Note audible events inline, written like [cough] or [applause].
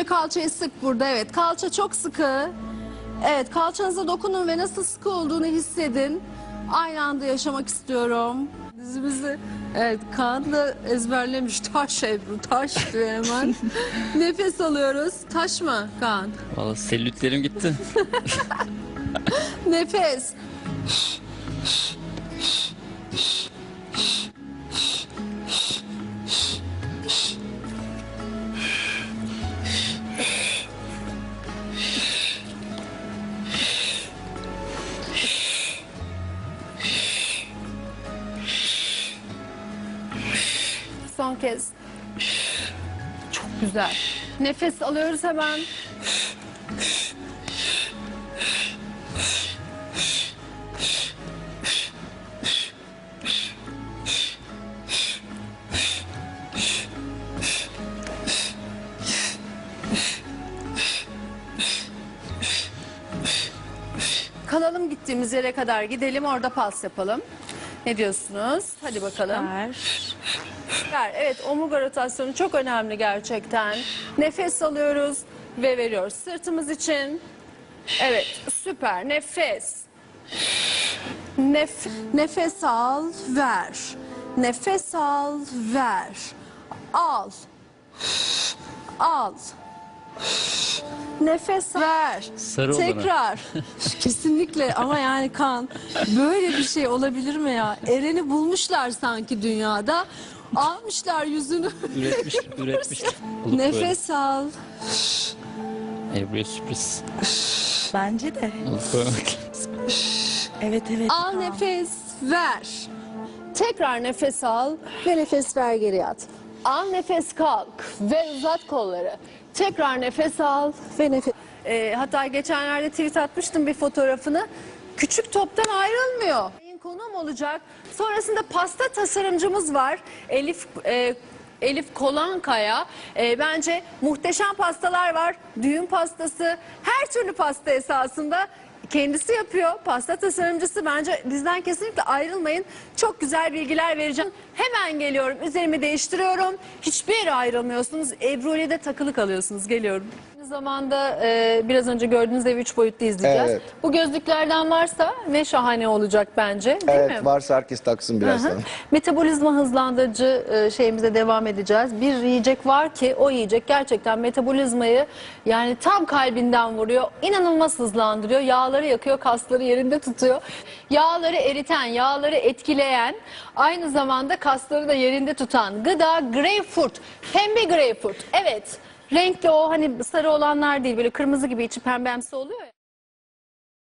İyice kalçayı sık burada evet. Kalça çok sıkı. Evet kalçanıza dokunun ve nasıl sıkı olduğunu hissedin. Aynı anda yaşamak istiyorum. Dizimizi evet Kaan da ezberlemiş. [laughs] Taş Ebru taş diyor hemen. [laughs] Nefes alıyoruz. Taş mı Kaan? Valla selülitlerim gitti. [laughs] Nefes. Son kez. Çok güzel. Nefes alıyoruz hemen. Kalalım gittiğimiz yere kadar gidelim orada pas yapalım. Ne diyorsunuz? Hadi bakalım. Ver. Evet omurga rotasyonu çok önemli gerçekten. Nefes alıyoruz ve veriyoruz. Sırtımız için. Evet süper nefes. Nef nefes al ver. Nefes al ver. Al. Al. Nefes ver. Sarı olarak. Tekrar. [laughs] Kesinlikle ama yani kan böyle bir şey olabilir mi ya? Eren'i bulmuşlar sanki dünyada. Almışlar yüzünü. Üretmiş, [laughs] üretmiş. Nefes al. Böyle. Ebru'ya sürpriz. Bence de. Evet evet. Al nefes ver. Tekrar nefes al ve nefes ver geri yat. Al nefes kalk ve uzat kolları. Tekrar nefes al ve nefes. Ee, hatta geçenlerde tweet atmıştım bir fotoğrafını. Küçük toptan ayrılmıyor. Konuğum olacak. Sonrasında pasta tasarımcımız var. Elif e, Elif Kolankaya. E, bence muhteşem pastalar var. Düğün pastası, her türlü pasta esasında kendisi yapıyor. Pasta tasarımcısı bence bizden kesinlikle ayrılmayın. Çok güzel bilgiler vereceğim. Hemen geliyorum. Üzerimi değiştiriyorum. Hiçbir yere ayrılmıyorsunuz. Ebru ile de takılı kalıyorsunuz. Geliyorum. Aynı zamanda e, biraz önce gördüğünüz evi üç boyutlu izleyeceğiz. Evet. Bu gözlüklerden varsa ne şahane olacak bence. Değil Evet mi? varsa herkes taksın birazdan. Metabolizma hızlandırıcı e, şeyimize devam edeceğiz. Bir yiyecek var ki o yiyecek gerçekten metabolizmayı yani tam kalbinden vuruyor. İnanılmaz hızlandırıyor. Yağları yakıyor, kasları yerinde tutuyor. Yağları eriten, yağları etkileyen, aynı zamanda kasları da yerinde tutan gıda greyfurt. Pembe greyfurt. Evet. Renkli o hani sarı olanlar değil böyle kırmızı gibi içi pembemsi oluyor ya.